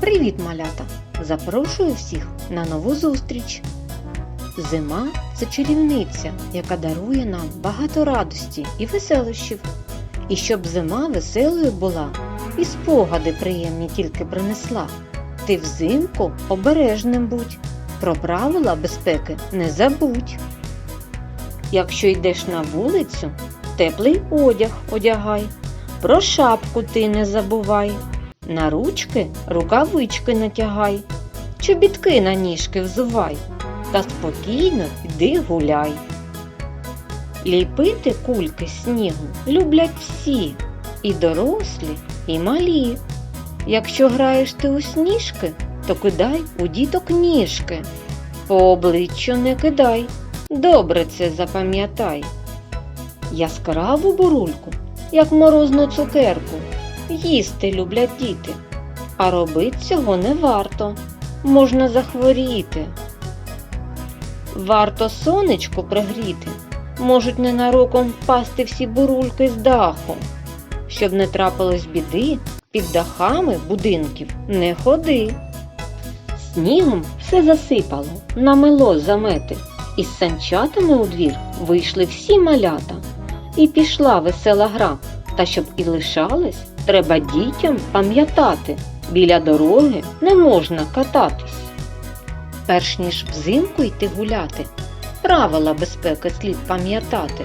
Привіт, малята! Запрошую всіх на нову зустріч. Зима це чарівниця, яка дарує нам багато радості і веселощів. І щоб зима веселою була, і спогади приємні тільки принесла. Ти взимку обережним будь, про правила безпеки не забудь. Якщо йдеш на вулицю, теплий одяг одягай, про шапку ти не забувай. На ручки рукавички натягай, чобітки на ніжки взувай, та спокійно йди гуляй. Ліпити кульки снігу люблять всі, і дорослі, і малі. Якщо граєш ти у сніжки, то кидай у діток ніжки. По обличчю не кидай, добре це запам'ятай. Яскраву бурульку, як морозну цукерку, їсти люблять діти, а робити цього не варто, можна захворіти. Варто сонечко пригріти, можуть ненароком впасти всі бурульки з даху. Щоб не трапилось біди, під дахами будинків не ходи. Снігом все засипало, намело замети, і з санчатами у двір вийшли всі малята. І пішла весела гра, та щоб і лишалась, треба дітям пам'ятати, біля дороги не можна кататись. Перш ніж взимку йти гуляти, правила безпеки слід пам'ятати.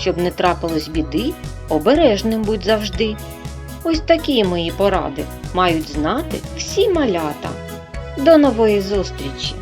Щоб не трапилось біди, обережним будь завжди. Ось такі мої поради мають знати всі малята. До нової зустрічі!